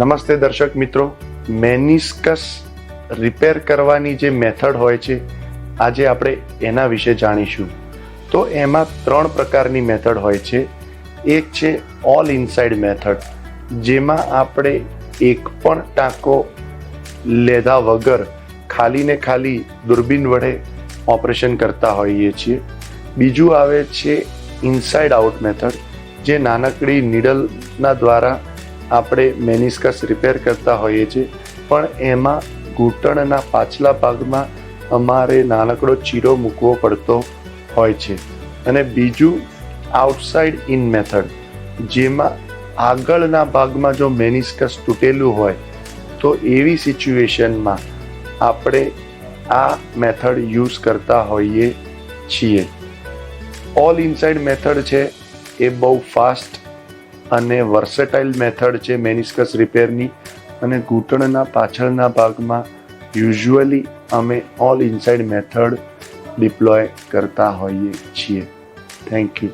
નમસ્તે દર્શક મિત્રો. મેનિસ્કસ રિપેર કરવાની જે મેથડ હોય છે, આજે આપણે એના વિશે જાણીશું. તો એમાં ત્રણ પ્રકારની મેથડ હોય છે. એક છે ઓલ ઇનસાઇડ મેથડ, જેમાં આપણે એક પણ ટાંકો લેધા વગર ખાલી ને ખાલી દૂરબીન વડે ઓપરેશન કરતા હોઈએ છીએ. બીજું આવે છે ઇનસાઇડ આઉટ મેથડ, જે નાનકડી નીડલના દ્વારા આપણે મેનિસ્કસ રિપેર કરતા હોઈએ છીએ. પણ એમાં ઘૂંટણના પાછલા ભાગમાં અમારે નાનકડો ચીરો મૂકવો પડતો હોય છે. અને બીજું આઉટસાઇડ ઇન મેથડ જેમાં આગળના ભાગમાં જો મેનિસ્કસ તૂટેલું હોય, તો એવી સિચ્યુએશનમાં આપણે આ મેથડ યુઝ કરતા હોઈએ છીએ. ઓલ ઇનસાઇડ મેથડ છે, એ બહુ ફાસ્ટ અને વર્સેટાઇલ મેથડ છે મેનિસ્કસ રિપેરની અને ઘૂંટણના પાછળના ભાગમાં યુઝ્યુઅલી અમે ઓલ ઇનસાઇડ મેથડ ડિપ્લોય કરતા હોઈએ છીએ. Thank you